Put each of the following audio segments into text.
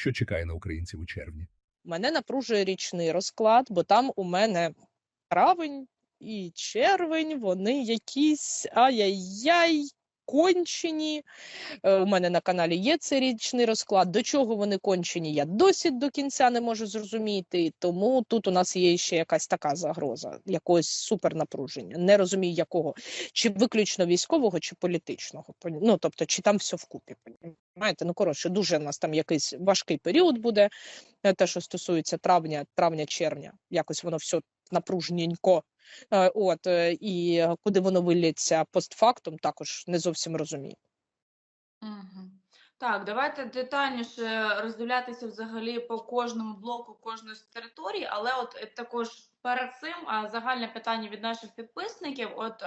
Що чекає на українців у червні? Мене напружує річний розклад, бо там у мене травень і червень, вони якісь ай-яй-яй. Кончені. Е, У мене на каналі є цей річний розклад. До чого вони кончені, я досі до кінця не можу зрозуміти. Тому тут у нас є ще якась така загроза, якогось супернапруження. Не розумію, якого чи виключно військового, чи політичного. Ну тобто, чи там все вкупі. Понімаєте? Ну коротше, дуже у нас там якийсь важкий період буде. Е, Те, що стосується травня, травня-червня, якось воно все напружненько. Е, От е, і куди воно виліться постфактум, також не зовсім розумію. Так, давайте детальніше роздивлятися взагалі по кожному блоку кожної з територій, але от е, також перед цим загальне питання від наших підписників: от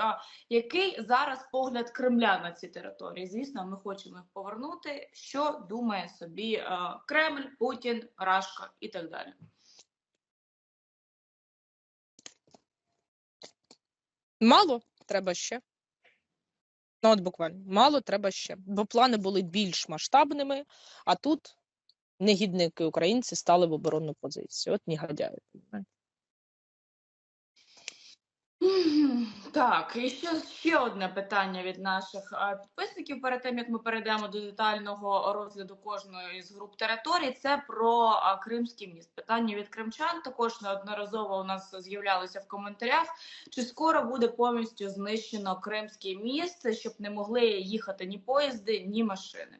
який зараз погляд Кремля на ці території? Звісно, ми хочемо їх повернути. Що думає собі Кремль, Путін, Рашка і так далі? Мало треба ще. Ну, от буквально мало треба ще. Бо плани були більш масштабними, а тут негідники українці стали в оборонну позицію. От негодяї. Так, і ще, ще одне питання від наших підписників перед тим, як ми перейдемо до детального розгляду кожної з груп територій. Це про Кримський міст. Питання від кримчан також неодноразово у нас з'являлося в коментарях. Чи скоро буде повністю знищено Кримський міст, щоб не могли їхати ні поїзди, ні машини?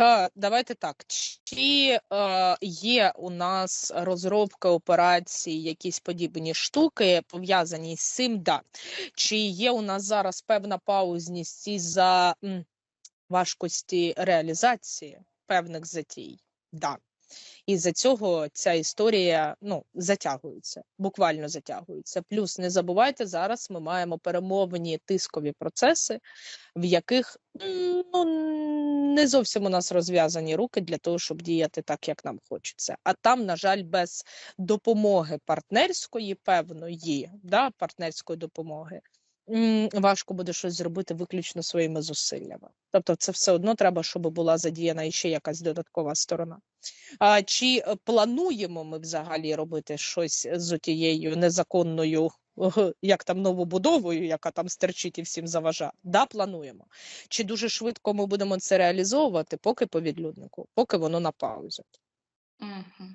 Е, Давайте так. Чи е, є у нас розробка операцій, якісь подібні штуки пов'язані з цим? Да. Чи є у нас зараз певна паузність із-за м, важкості реалізації певних затій? Да. І за цього ця історія ну, затягується, буквально затягується. Плюс не забувайте, зараз ми маємо перемовні тискові процеси, в яких ну, не зовсім у нас розв'язані руки для того, щоб діяти так, як нам хочеться. А там, на жаль, без допомоги партнерської, певної, да, партнерської допомоги. Важко буде щось зробити виключно своїми зусиллями. Тобто, це все одно треба, щоб була задіяна іще якась додаткова сторона. А чи е, плануємо ми взагалі робити щось з тією незаконною, як там новобудовою, яка там стерчить і всім заважає? Да, плануємо. Чи дуже швидко ми будемо це реалізовувати, поки по відлюднику, поки воно на паузі. Угу.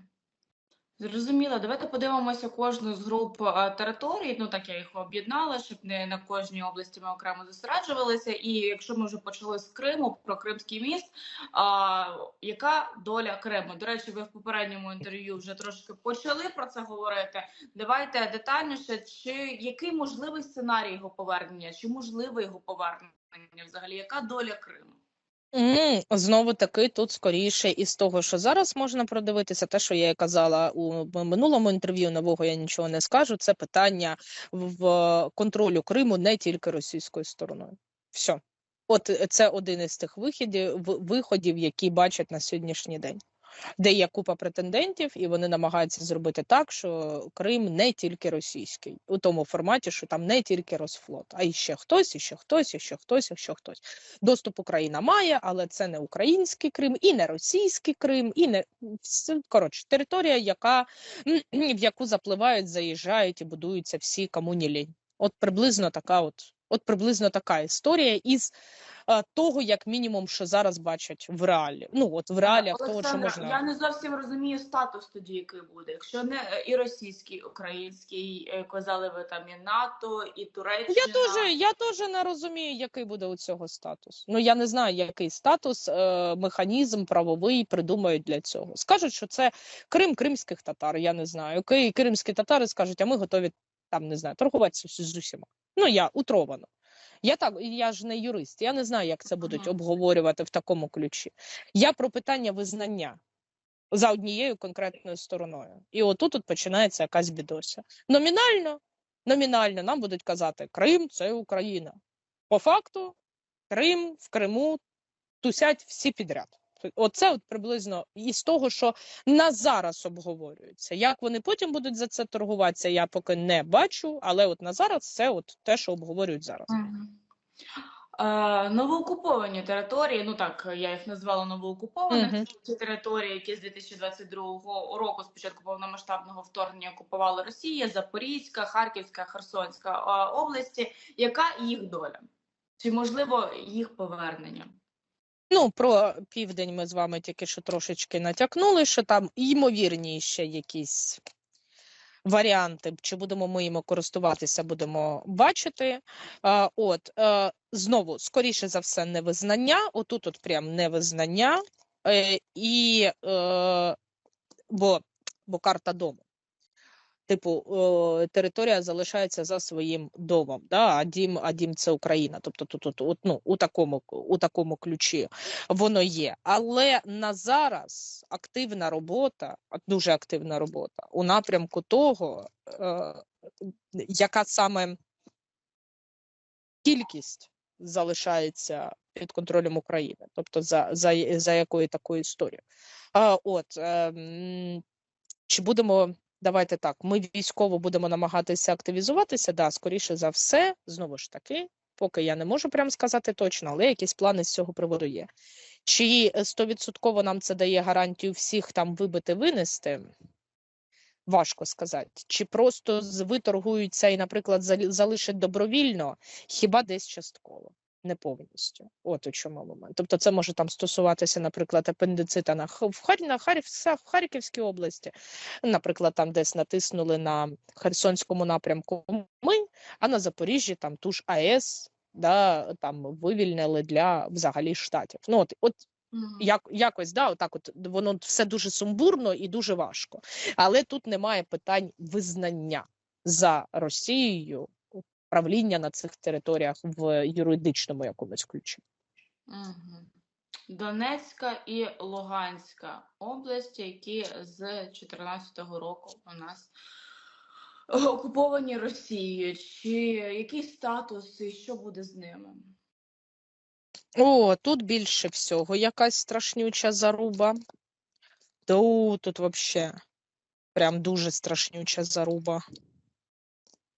Зрозуміло, давайте подивимося кожну з груп територій. Ну так я їх об'єднала, щоб не на кожній області ми окремо зосереджувалися. І якщо ми вже почали з Криму про Кримський міст, а, яка доля Криму? До речі, ви в попередньому інтерв'ю вже трошки почали про це говорити. Давайте детальніше, чи який можливий сценарій його повернення, чи можливе його повернення взагалі? Яка доля Криму? М, Знову таки, тут скоріше із того, що зараз можна продивитися, те, що я казала у минулому інтерв'ю, нового я нічого не скажу. Це питання в контролю Криму не тільки російською стороною. Все. От е, це один із тих виходів, виходів, які бачать на сьогоднішній день, де є купа претендентів, і вони намагаються зробити так, що Крим не тільки російський, у тому форматі, що там не тільки Росфлот, а і ще хтось, і ще хтось, і ще хтось, і хтось. Доступ Україна має, але це не український Крим, і не російський Крим, і не коротше, територія, яка в яку запливають, заїжджають і будуються всі кому не лінь. От приблизно така, от, от приблизно така історія із е, того, як мінімум, що зараз бачать в реалі. Ну от в реаліях того, що можна. я не зовсім розумію статус тоді, який буде. Якщо не е, і російський, і український, е, казали ви там і НАТО, і Туреччина. Я теж, я теж не розумію, який буде у цього статус. Ну я не знаю, який статус, е, механізм правовий придумають для цього. Скажуть, що це Крим кримських татар. Я не знаю. Кримські татари скажуть, а ми готові там не знаю, торгуватися з усіма. Ну я утровано. Я так, я ж не юрист, я не знаю, як це будуть Мгм. обговорювати в такому ключі. Я про питання визнання за однією конкретною стороною. І отут от починається якась бідося. Номінально, номінально нам будуть казати, Крим це Україна. По факту, Крим в Криму тусять всі підряд. Оце от приблизно із того, що на зараз обговорюється. Як вони потім будуть за це торгуватися, я поки не бачу, але от на зараз це от те, що обговорюють зараз. Новоокуповані території, ну так я їх назвала новоокупованими. Мгм. Це ті території, які з 2022 року, з початку повномасштабного вторгнення, окупувала Росія, Запорізька, Харківська, Херсонська області. Яка їх доля? Чи можливо їх повернення? Ну, про південь ми з вами тільки що трошечки натякнули, що там ймовірні ще якісь варіанти. Чи будемо ми їм користуватися, будемо бачити. А, от е, знову, скоріше за все, невизнання. Отут, от прям невизнання, е, і е, бо, бо карта дому. Типу, е, територія залишається за своїм домом, да? а дім, а дім це Україна. Тобто тут, тут от, ну, у такому у такому ключі воно є. Але на зараз активна робота, дуже активна робота у напрямку того, е, яка саме кількість залишається під контролем України, тобто за, за, за якою такою історією. От, ем, чи будемо Давайте так, ми військово будемо намагатися активізуватися. Да, скоріше за все, знову ж таки, поки я не можу прямо сказати точно, але якісь плани з цього приводу є. Чи стовідсотково нам це дає гарантію всіх там вибити, винести? Важко сказати. Чи просто виторгуються і, наприклад, залишать добровільно, хіба десь частково, не повністю. От у чому момент. Тобто, це може там стосуватися, наприклад, апендицита на в Хар... на Харків... в Харківській області, наприклад, там десь натиснули на Херсонському напрямку ми, а на Запоріжжі там ту ж АЕС да, там вивільнили для взагалі штатів. Ну от, от як, якось да, отак от воно все дуже сумбурно і дуже важко. Але тут немає питань визнання за Росією правління на цих територіях в юридичному якомусь ключі. Донецька і Луганська області, які з 2014 року у нас окуповані Росією. Чи який статус і що буде з ними? О, тут більше всього якась страшнюча заруба. Тут, тут вообще прям дуже страшнюча заруба.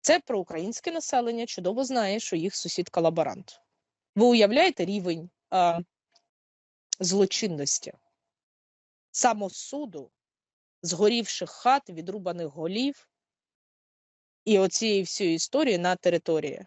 Це проукраїнське населення чудово знає, що їх сусід колаборант. Ви уявляєте рівень а, злочинності, самосуду, згорівших хат, відрубаних голів і оцієї всієї історії на території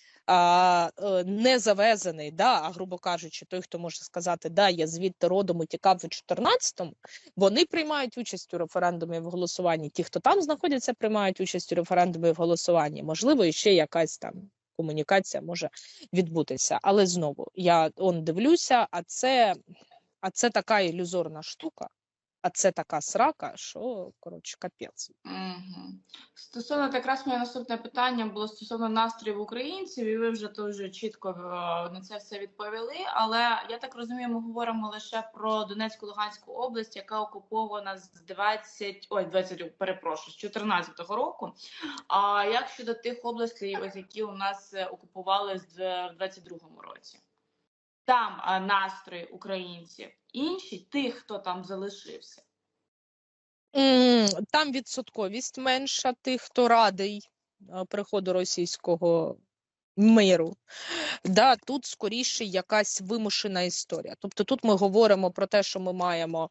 а, е, не завезений, да, а грубо кажучи, той, хто може сказати, да, я звідти родом і тікав у 14-му, вони приймають участь у референдумі в голосуванні. Ті, хто там знаходяться, приймають участь у референдумі в голосуванні. Можливо, і ще якась там комунікація може відбутися. Але знову я он дивлюся, а це, а це така ілюзорна штука, а це така срака, що коротше капець. Угу. Стосовно якраз моє наступне питання було стосовно настроїв українців, і ви вже дуже чітко е, на це все відповіли. Але я так розумію, ми говоримо лише про Донецьку Луганську область, яка окупована з 20, ой, 20, перепрошую, з 14 року. А як щодо тих областей, ось які у нас е, окупували з в 22-му році? Там е, настрої українців інші, тих, хто там залишився. Там відсотковість менша тих, хто радий е, приходу російського миру. Да, тут скоріше якась вимушена історія. Тобто тут ми говоримо про те, що ми маємо.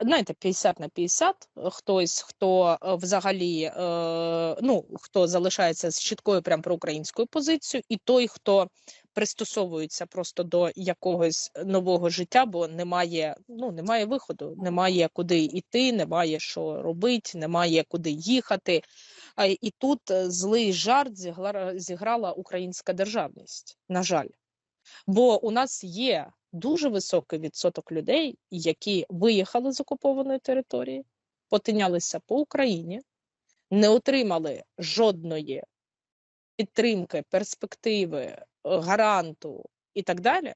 Знаєте, 50 на 50, хтось, хто е, взагалі е, ну, хто залишається з чіткою прям проукраїнською позицією, і той, хто пристосовується просто до якогось нового життя, бо немає, ну, немає виходу, немає куди йти, немає що робити, немає куди їхати. І тут е, злий жарт зіграла українська державність, на жаль. Бо у нас є дуже високий відсоток людей, які виїхали з окупованої території, потинялися по Україні, не отримали жодної підтримки, перспективи, е, гаранту і так далі,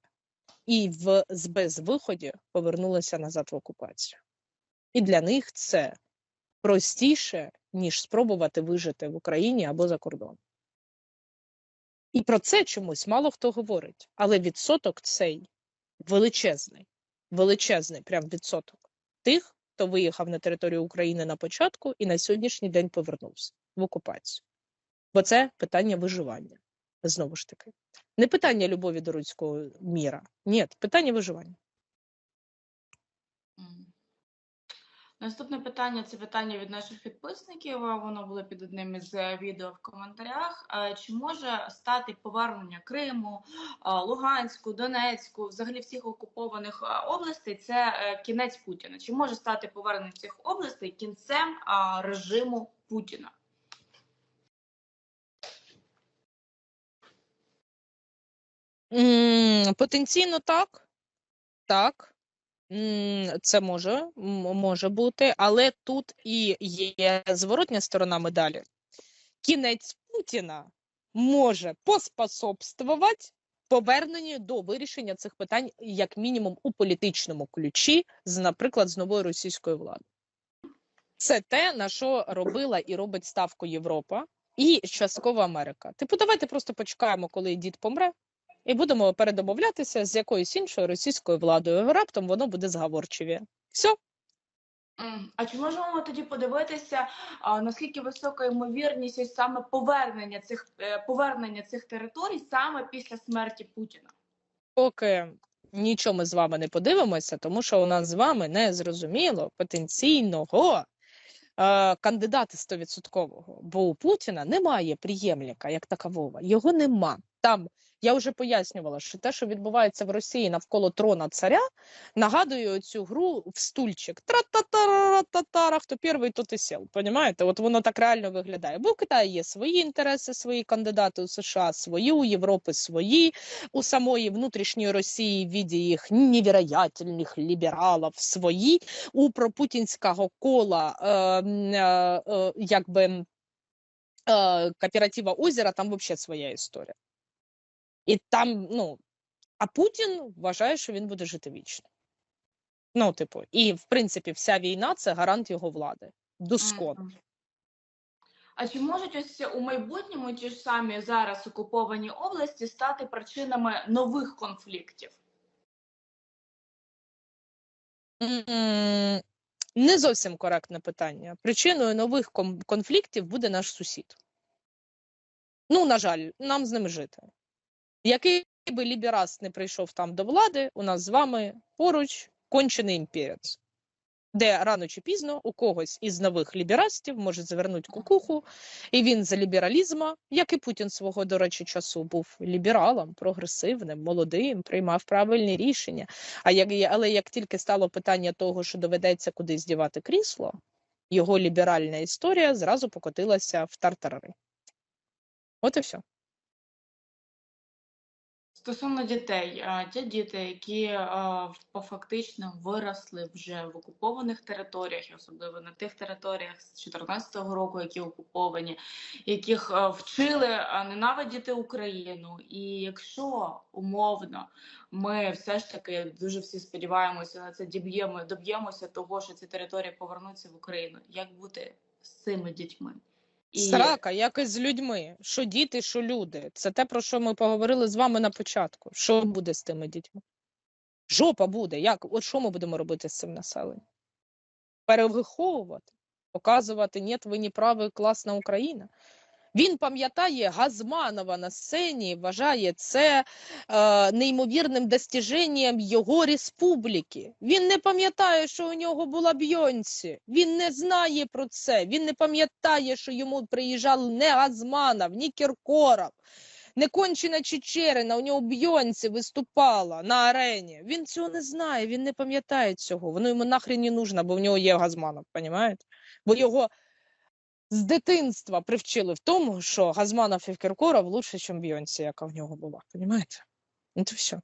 і в безвиході повернулися назад в окупацію. І для них це простіше, ніж спробувати вижити в Україні або за кордоном. І про це чомусь мало хто говорить, але відсоток цей величезний, величезний прям відсоток тих, хто виїхав на територію України на початку і на сьогоднішній день повернувся в окупацію. Бо це питання виживання. Знову ж таки, не питання любові до руського міра. Ні, питання виживання. Наступне питання це питання від наших підписників. Воно було під одним із е, відео в коментарях. Чи може стати повернення Криму, Луганську, Донецьку, взагалі всіх окупованих областей? Це е, кінець Путіна? Чи може стати повернення цих областей кінцем режиму Путіна? Потенційно так. Так. Це може, може бути, але тут і є зворотня сторона медалі. Кінець Путіна може поспособствувати поверненню до вирішення цих питань, як мінімум, у політичному ключі, з, наприклад, з новою російською владою. Це те, на що робила і робить ставку Європа і частково Америка. Типу, давайте просто почекаємо, коли дід помре, і будемо передомовлятися з якоюсь іншою російською владою. Раптом воно буде зговорчиві. Все. А чи можемо тоді подивитися, наскільки висока ймовірність ось саме повернення цих е, повернення цих територій саме після смерті Путіна? Поки нічого ми з вами не подивимося, тому що у нас з вами не зрозуміло потенційного е, кандидата стовідсоткового. Бо у Путіна немає приємника як такового. Його нема. Там я вже пояснювала, що те, що відбувається в Росії навколо трона царя, нагадує цю гру в стульчик. Тра-та-та-ра-та-тара, хто перший, тот і сел. Понімаєте? От воно так реально виглядає. Бо в Китаї є свої інтереси, свої кандидати у США, свої, у Європи свої, у самої внутрішньої Росії в віді їх невероятельних лібералів свої, у пропутінського кола е, е, е, якби е, кооператива озера, там взагалі своя історія. І там, ну, а Путін вважає, що він буде жити вічно. Ну, типу, і в принципі, вся війна це гарант його влади. Доскон. А чи можуть ось у майбутньому ті ж самі зараз окуповані області стати причинами нових конфліктів? Не зовсім коректне питання. Причиною нових конфліктів буде наш сусід. Ну, на жаль, нам з ним жити. Який би ліберас не прийшов там до влади, у нас з вами поруч кончений імперець, де рано чи пізно у когось із нових ліберастів може завернути кукуху, і він за лібералізма, як і Путін свого, до речі, часу був лібералом, прогресивним, молодим, приймав правильні рішення. А як, але як тільки стало питання того, що доведеться кудись дівати крісло, його ліберальна історія зразу покотилася в тартарари. От і все. Стосовно дітей, ті діти, які по фактично виросли вже в окупованих територіях, особливо на тих територіях з 2014 року, які окуповані, яких вчили ненавидіти Україну. І якщо умовно ми все ж таки дуже всі сподіваємося на це, діб'ємо, доб'ємося того, що ці території повернуться в Україну, як бути з цими дітьми? Срака, як і з людьми. Що діти, що люди. Це те, про що ми поговорили з вами на початку. Що буде з тими дітьми? Жопа буде. Як? От що ми будемо робити з цим населенням? Перевиховувати, показувати, ні, ви не праві, класна Україна. Він пам'ятає Газманова на сцені, вважає це е, неймовірним достіженням його республіки. Він не пам'ятає, що у нього була Бйонсі. Він не знає про це. Він не пам'ятає, що йому приїжджав не Газманов, ні Кіркоров, не кончена Чечерина. У нього Бйонсі виступала на арені. Він цього не знає, він не пам'ятає цього. Воно йому нахрен не нужно, бо в нього є Газманов, понімаєте? Бо його з дитинства привчили в тому, що Газманов і Кіркоров лучше, ніж Бйонсі, яка в нього була. Понімаєте? Ну то все.